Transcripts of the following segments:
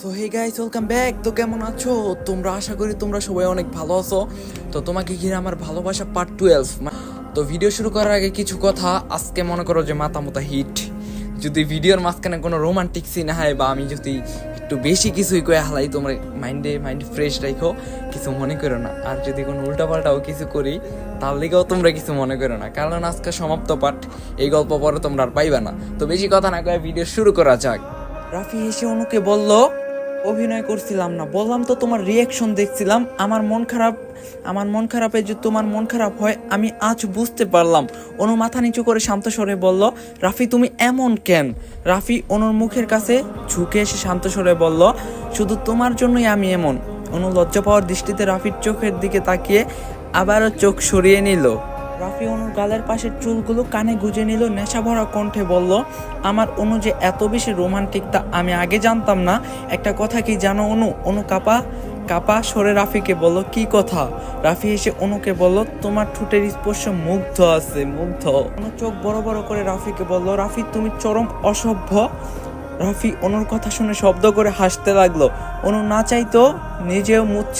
So hey guys welcome back তো কেমন আছো? তোমরা আশা করি তোমরা সবাই অনেক ভালো আছো। তো তোমাকে ঘিরে আমার ভালোবাসা পার্ট টুয়েলভ তো ভিডিও শুরু করার আগে কিছু কথা। আজকে মনে করো যে মাথা মোতা হিট যদি ভিডিওর মাঝখানে কোনো রোমান্টিক সিন হয় বা আমি যদি একটু বেশি কিছুই কয়ে হালাই, তোমরা মাইন্ডে মাইন্ড ফ্রেশ রাখো কিছু মনে করো না। আর যদি কোনো উল্টাপাল্টাও কিছু করি, তার লিগেও তোমরা কিছু মনে করো না। কারণ আজকে সমাপ্ত পাঠ এই গল্প পরে তোমরা আর পাইবা না। তো বেশি কথা না কয়ে ভিডিও শুরু করা যাক। রাফি এসে অনুকে বলল অভিনয় করছিলাম না। বললাম তো তোমার রিয়াকশন দেখছিলাম। আমার মন খারাপ, আমার মন খারাপে যে তোমার মন খারাপ হয়, আমি আজ বুঝতে পারলাম। অনু মাথা নিচু করে শান্ত স্বরে বলল, রাফি, তুমি এমন কেন? রাফি অনুর মুখের কাছে ঝুঁকে এসে শান্ত স্বরে বলল, শুধু তোমার জন্যই আমি এমন। অনু লজ্জা পাওয়ার দৃষ্টিতে রাফির চোখের দিকে তাকিয়ে আবারও চোখ সরিয়ে নিল। রাফি অনুর গালের পাশের চুলগুলো কানে গুজে নিল নেশা ভরা কণ্ঠে বলল, আমার অনু যে এত বেশি রোমান্টিক তা আমি আগে জানতাম না। একটা কথা কি জানো অনু? অনু কাপা কাপা সরে রাফিকে বলল, কি কথা? রাফি এসে অনুকে বলল, তোমার ঠোঁটের স্পর্শ মুগ্ধ আছে, মুগ্ধ। অনু চোখ বড় বড় করে রাফিকে বলল, রাফি, তুমি চরম অসভ্য। রাফি অনুর কথা শুনে শব্দ করে হাসতে লাগল। অনু না চাইতো নিজেও মুচ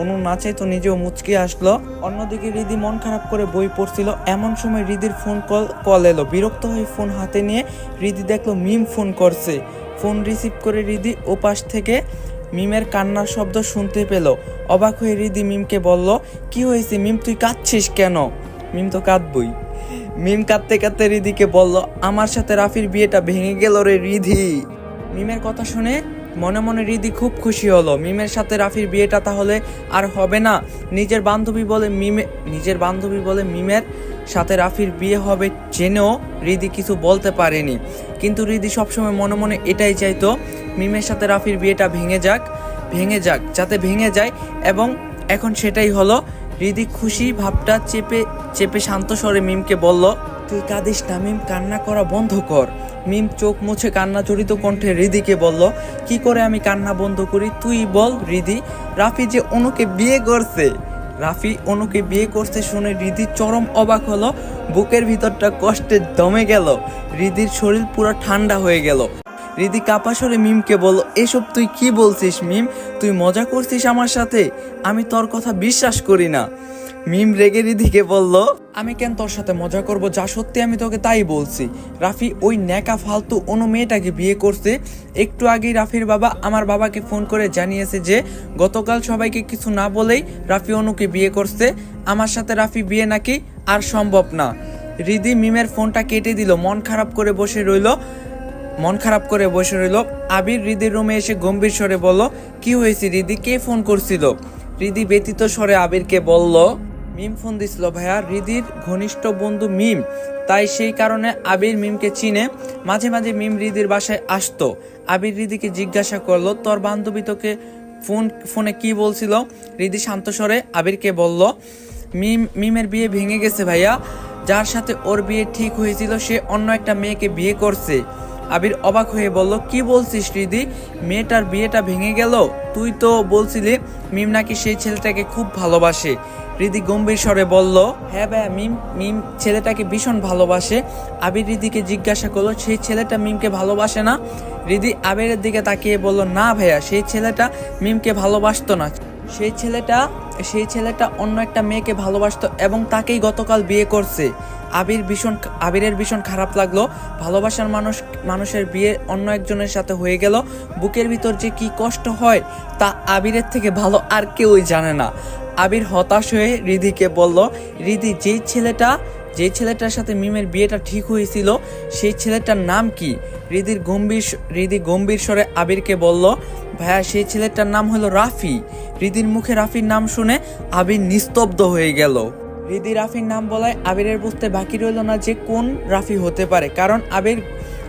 অনু নাচে তো নিজেও মুচকি আসলো। অন্যদিকে রিদি মন খারাপ করে বই পড়ছিল। এমন সময় রিদির ফোন কল কল এলো। বিরক্ত হয়ে ফোন হাতে নিয়ে রিদি দেখল মিম ফোন করছে। ফোন রিসিভ করে রিদি ওপাশ থেকে মিমের কান্নার শব্দ শুনতে পেল। অবাক হয়ে রিদি মিমকে বলল, কি হয়েছে মিম? তুই কাঁদছিস কেন? মিম তো কাঁদবই। মিম কাঁদতে কাঁদতে রিদিকে বলল, আমার সাথে রাফির বিয়েটা ভেঙে গেল রে রিধি। মিমের কথা শুনে মনে মনে রিদি খুব খুশি হলো। মিমের সাথে রাফির বিয়েটা তাহলে আর হবে না। নিজের বান্ধবী বলে মিমে নিজের বান্ধবী বলে মিমের সাথে রাফির বিয়ে হবে জেনেও রিদি কিছু বলতে পারেনি। কিন্তু রিদি সবসময় মনে মনে এটাই চাইতো, মিমের সাথে রাফির বিয়েটা ভেঙে যাক ভেঙে যাক, যাতে ভেঙে যায়। এবং এখন সেটাই হলো, রিদি খুশি ভাবটা চেপে চেপে শান্ত স্বরে মিমকে বলল তুই কাঁদিস না, মিম, কান্না করা বন্ধ কর। মিম চোখ মুছে কান্না জড়িত কণ্ঠে রিদিকে বলল, কি করে আমি কান্না বন্ধ করি? তুই বল, রিদি। রাফি যে অনুকে বিয়ে করছে। রাফি অনুকে বিয়ে করতে শুনে রিদি চরম অবাক হলো, বুকের ভিতরটা কষ্টে দমে গেল। রিদির শরীর পুরো ঠান্ডা হয়ে গেল। রিদি কাপাসরে মিমকে বলল, এসব তুই কি বলছিস, মিম? তুই মজা করছিস আমার সাথে? আমি তোর কথা বিশ্বাস করি না। মিম রেগে রিদিকে বলল, আমি কেন তোর সাথে মজা করব? যা সত্যি আমি তোকে তাই বলছি। রাফি ওই ন্যাকা ফালতু অন্য মেয়েটাকে বিয়ে করছে। একটু আগেই রাফির বাবা আমার বাবাকে ফোন করে জানিয়েছে যে, গতকাল সবাইকে কিছু না বলেই রাফি অনুকে বিয়ে করছে। আমার সাথে রাফি বিয়ে নাকি আর সম্ভব না। রিদি মিমের ফোনটা কেটে দিল, মন খারাপ করে বসে রইল। মন খারাপ করে বসে রইল। আবির রিদির রুমে এসে গম্ভীর স্বরে বলল, কি হয়েছে রিদি কে ফোন করছিল? রিদি ব্যতীত স্বরে আবিরকে বলল মিম ফোন দিছিল, ভাইয়া, রিদির ঘনিষ্ঠ বন্ধু মিম, তাই সেই কারণে আবির মিমকে চিনে। মাঝে মাঝে মিম রিদির বাসায় আসতো। আবির রিদিকে জিজ্ঞাসা করল, তোর বান্ধবী তোকে ফোন, ফোনে কি বলছিল? রিদি শান্ত স্বরে আবিরকে বলল, মিম, মিমের বিয়ে ভেঙে গেছে ভাইয়া। যার সাথে ওর বিয়ে ঠিক হয়েছিল, সে অন্য একটা মেয়েকে বিয়ে করছে। আবির অবাক হয়ে বলল, কি বলছিস রিদি? মেয়েটার বিয়েটা ভেঙে গেল? তুই তো বলছিলি, মিম নাকি সেই ছেলেটাকে খুব ভালোবাসে। রিদি গম্ভীর স্বরে বলল হ্যাঁ ভাইয়া, মিম মিম ছেলেটাকে ভীষণ ভালোবাসে। আবির রিদিকে জিজ্ঞাসা করল, সেই ছেলেটা মিমকে ভালোবাসে না? রিদি আবিরের দিকে তাকিয়ে বলল, না ভাইয়া, সেই ছেলেটা মিমকে ভালোবাসতো না। সেই ছেলেটা সেই ছেলেটা অন্য একটা মেয়েকে ভালোবাসতো এবং তাকেই গতকাল বিয়ে করছে। আবির ভীষণ, আবিরের ভীষণ খারাপ লাগল। ভালোবাসার মানুষ, মানুষের বিয়ে অন্য একজনের সাথে হয়ে গেল। বুকের ভিতর যে কি কষ্ট হয় তা আবিরের থেকে ভালো আর কেউই জানে না। আবির হতাশ হয়ে রিধিকে বলল, রিধি, যেই ছেলেটা যে ছেলেটার সাথে মিমের বিয়েটা ঠিক হয়েছিল, সেই ছেলেটার নাম কি? রিদির গম্ভীর রিদি গম্ভীর স্বরে আবিরকে বলল, ভাইয়া, সেই ছেলেটার নাম হলো রাফি। রিদির মুখে রাফির নাম শুনে আবির নিস্তব্ধ হয়ে গেল। রিদি রাফির নাম বলায় আবিরের বুঝতে বাকি রইল না যে কোন রাফি হতে পারে, কারণ আবির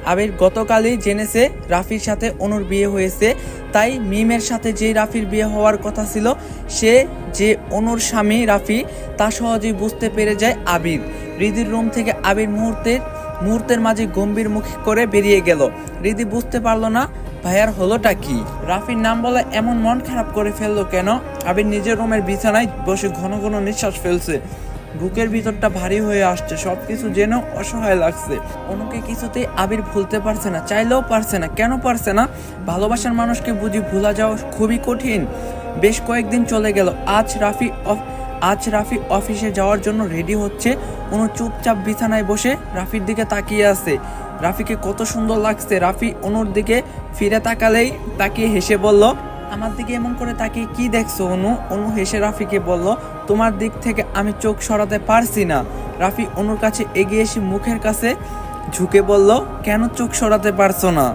আবির গতকালই জেনেছে রাফির সাথে অনুর বিয়ে হয়েছে। তাই মিমের সাথে যে রাফির বিয়ে হওয়ার কথা ছিল, সে যে অনুর স্বামী রাফি, তা সহজেই বুঝতে পেরে যায় আবির। রিদির রুম থেকে আবির মুহূর্তের মুহূর্তের মাঝে গম্ভীর মুখে করে বেরিয়ে গেল। রিদি বুঝতে পারল না, ভাইয়ার হলোটা কি? রাফির নাম বলে এমন মন খারাপ করে ফেলল কেন? আবির নিজের রুমের বিছানায় বসে ঘন ঘন নিঃশ্বাস ফেলছে। বুকের ভিতরটা ভারী হয়ে আসছে সব কিছু যেন অসহায় লাগছে। অনুকে কিছুতেই আবির ভুলতে পারছে না, চাইলেও পারছে না, কেন পারছে না? ভালোবাসার মানুষকে বুঝি ভোলা যাওয়া খুবই কঠিন। বেশ কয়েকদিন চলে গেল, আজ রাফি অফ- আজ রাফি অফিসে যাওয়ার জন্য রেডি হচ্ছে। অনু চুপচাপ বিছানায় বসে রাফির দিকে তাকিয়ে আছে। রাফিকে কত সুন্দর লাগছে, রাফি অনুর দিকে ফিরে তাকালেই তাকিয়ে হেসে বলল আমার দিকে এমন করে তাকিয়ে কি দেখছ, অনু? অনু হেসে রাফিকে বলল, তোমার দিক থেকে আমি চোখ সরাতে পারছি না। রাফি অনুর কাছে এগিয়ে এসে মুখের কাছে ঝুঁকে বলল, কেন চোখ সরাতে পারছ না?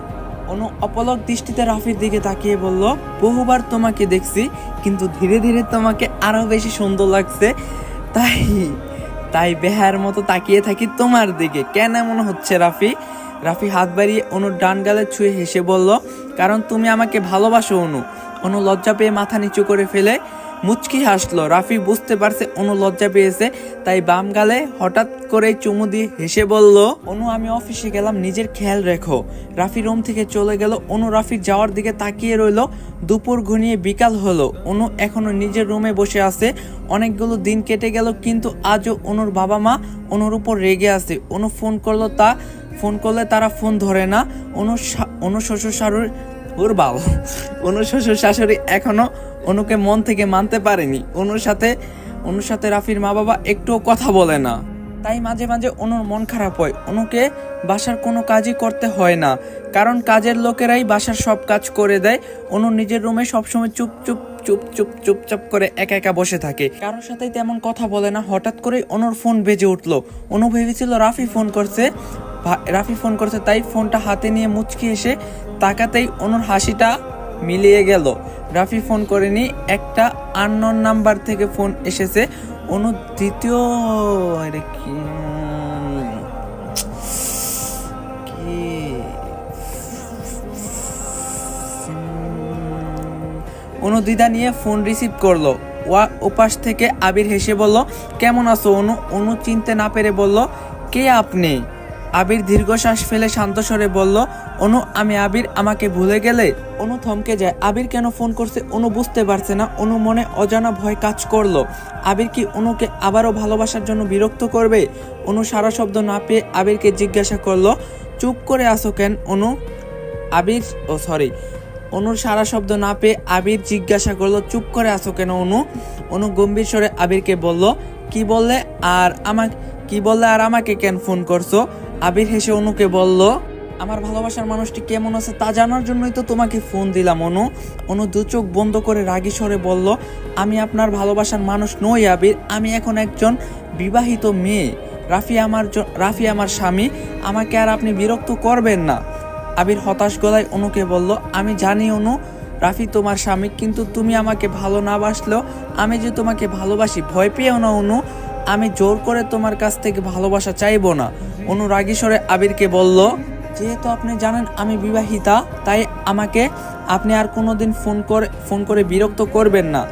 অনু অপলক দৃষ্টিতে রাফির দিকে তাকিয়ে বলল, বহুবার তোমাকে দেখছি, কিন্তু ধীরে ধীরে তোমাকে আরও বেশি সুন্দর লাগছে। তাই তাই বেহার মতো তাকিয়ে থাকি তোমার দিকে। কেন এমন হচ্ছে রাফি? রাফি হাত বাড়িয়ে অনুর ডান গালে ছুঁয়ে হেসে বলল, কারণ তুমি আমাকে ভালোবাসো, অনু। অনু লজ্জা পেয়ে মাথা নিচু করে ফেলে মুচকি হাসলো। রাফি বুঝতে পারছে অনু লজ্জা পেয়েছে, তাই বাম গালে হঠাৎ করে চুমু দিয়ে হেসে বলল, অনু, আমি অফিসে গেলাম, নিজের খেয়াল রেখো। রাফি রুম থেকে চলে গেল, অনু রাফির যাওয়ার দিকে তাকিয়ে রইল, দুপুর ঘনিয়ে বিকাল হলো। অনু এখনও নিজের রুমে বসে আছে, অনেকগুলো দিন কেটে গেল, কিন্তু আজও অনুর বাবা মা অনুর উপর রেগে আছে। অনু ফোন করল তা, ফোন করলে তারা ফোন ধরে না। অনু অনু শ্বশুর শাশুড়ি ওর বাবা। অনু শ্বশুর শাশুড়ি এখনও অনুকে মন থেকে মানতে পারেনি। অনুর সাথে অনুর সাথে রাফির মা বাবা একটুও কথা বলে না। তাই মাঝে মাঝে অনুর মন খারাপ হয়। অনুকে বাসার কোনো কাজই করতে হয় না। কারণ কাজের লোকেরাই বাসার সব কাজ করে দেয়। অনু নিজের রুমে সবসময় চুপ চুপ চুপ চুপ চুপচাপ করে একা একা বসে থাকে। কারোর সাথেই তেমন কথা বলে না। হঠাৎ করেই অনুর ফোন বেজে উঠল। অনু ভেবেছিল রাফি ফোন করছে। রাফি ফোন করছে, তাই ফোনটা হাতে নিয়ে মুচকি এসে তাকাতেই অনুর হাসিটা মিলিয়ে গেল। রাফি ফোন করেনি, একটা আননোন নাম্বার থেকে ফোন এসেছে। অনু, দ্বিতীয় কি? অনু দিদা নিয়ে ফোন রিসিভ করল। ওয়া, ওপাশ থেকে আবির হেসে বলল, কেমন আছো অনু? অনু চিনতে না পেরে বলল, কে আপনি? আবির দীর্ঘশ্বাস ফেলে শান্ত স্বরে বলল, অনু, আমি আবির, আমাকে ভুলে গেলে? অনু থমকে যায়। আবির কেন ফোন করছে? অনু বুঝতে পারছে না। অনু মনে অজানা ভয় কাজ করল। আবির কি অনুকে আবারও ভালোবাসার জন্য বিরক্ত করবে? অনু সারা শব্দ না পেয়ে আবিরকে জিজ্ঞাসা করল, চুপ করে আসো কেন, অনু? আবির, ও, সরি। অনুর সারা শব্দ না পেয়ে আবির জিজ্ঞাসা করল, চুপ করে আসো কেন, অনু? অনু গম্ভীর স্বরে আবিরকে বলল, কি বললে আর আমাকে, কি বললে আর আমাকে কেন ফোন করছ? আবির হেসে অনুকে বলল, আমার ভালোবাসার মানুষটি কেমন আছে তা জানার জন্যই তো তোমাকে ফোন দিলাম, অনু। অনু দু চোখ বন্ধ করে রাগী স্বরে বলল, আমি আপনার ভালোবাসার মানুষ নই আবির, আমি এখন একজন বিবাহিত মেয়ে। রাফি আমার রাফি আমার স্বামী, আমাকে আর আপনি বিরক্ত করবেন না। আবির হতাশ গলায় অনুকে বলল, আমি জানি অনু, রাফি তোমার স্বামী, কিন্তু তুমি আমাকে ভালো না বাসলেও আমি যে তোমাকে ভালোবাসি, ভয় পেয়েও না অনু। আমি জোর করে তোমার কাছ থেকে ভালোবাসা চাইব না। অনু রাগীস্বরে আবিরকে বলল, যেহেতু আপনি জানেন আমি বিবাহিতা, তাই আমাকে আপনি আর কোনোদিন ফোন করে ফোন করে বিরক্ত করবেন না।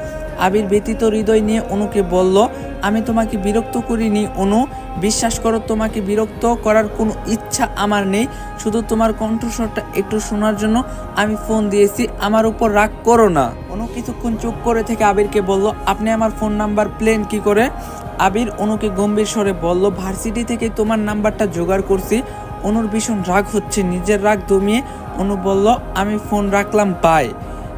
আবির ব্যতীত হৃদয় নিয়ে অনুকে বলল, আমি তোমাকে বিরক্ত করিনি, অনু। বিশ্বাস করো, তোমাকে বিরক্ত করার কোনো ইচ্ছা আমার নেই। শুধু তোমার কণ্ঠস্বরটা একটু শোনার জন্য আমি ফোন দিয়েছি। আমার উপর রাগ করো না। অনু কিছুক্ষণ চুপ করে থেকে আবিরকে বলল, আপনি আমার ফোন নাম্বার প্লেন কি করে? আবির অনুকে গম্ভীর স্বরে বলল, ভার্সিটি থেকে তোমার নাম্বারটা জোগাড় করছি। অনুর ভীষণ রাগ হচ্ছে, নিজের রাগ দমিয়ে অনু বলল, আমি ফোন রাখলাম, বাই।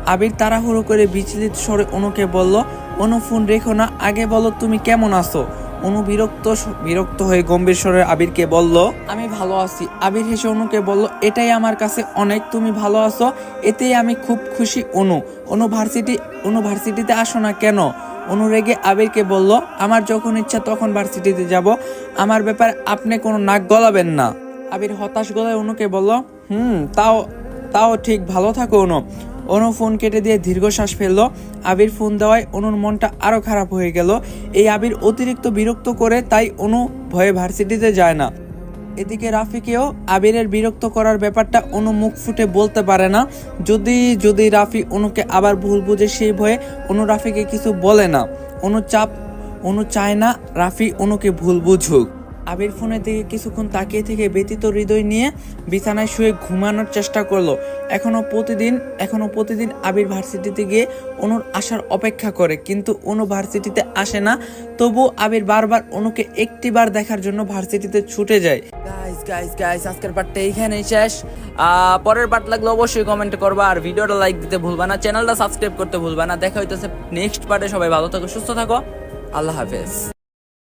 আবির তাড়াহুড়ো করে বিচলিত স্বরে অনুকে বলল, অনু, ফোন রেখো না, আগে বলো তুমি কেমন আছো? অনু বিরক্ত বিরক্ত হয়ে গম্ভীর স্বরে আবিরকে বলল, আমি ভালো আছি। আবির হেসে অনুকে বলল, এটাই আমার কাছে অনেক, তুমি ভালো আছো, এতেই আমি খুব খুশি, অনু। অনু ভার্সিটি, অনু ভার্সিটিতে আসো না কেন? অনু রেগে আবিরকে বলল, আমার যখন ইচ্ছা তখন ভার্সিটিতে যাব। আমার ব্যাপারে আপনি কোনো নাক গলাবেন না। আবির হতাশ গলায় অনুকে বলল, হুম, তাও তাও ঠিক ভালো থাকো, অনু। অনু ফোন কেটে দিয়ে দীর্ঘশ্বাস ফেলল। আবির ফোন দেওয়ায় অনুর মনটা আরও খারাপ হয়ে গেল। এই আবির অতিরিক্ত বিরক্ত করে তাই অনু ভয়ে ভার্সিটিতে যায় না। এদিকে রাফিকেও আবিরের বিরক্ত করার ব্যাপারটা অনু মুখ ফুটে বলতে পারে না। যদি যদি রাফি অনুকে আবার ভুল বুঝে সেই ভয়ে অনু রাফিকে কিছু বলে না। অনু চাপ, অনু চায় না রাফি অনুকে ভুল বুঝুক। আবির ফোনের দিকে কিছুক্ষণ তাকিয়ে থেকে ব্যতীত হৃদয় নিয়ে বিছানায় শুয়ে ঘুমানোর চেষ্টা করল। এখনও প্রতিদিন এখনও প্রতিদিন আবির ভার্সিটিতে গিয়ে অনুর আসার অপেক্ষা করে, কিন্তু অনু ভার্সিটিতে আসে না। তবু আবির বারবার অনুকে একটিবার দেখার জন্য ভার্সিটিতে ছুটে যায়। গাইস গাইস গাইস আজকের পার্টটা এইখানেই শেষ। পরের পার্ট লাগলে অবশ্যই কমেন্ট করবা আর ভিডিওটা লাইক দিতে ভুলবা না চ্যানেলটা সাবস্ক্রাইব করতে ভুলবা না। দেখা হইতেছে নেক্সট পার্টে সবাই ভালো থাকো, সুস্থ থাকো। আল্লাহ হাফেজ।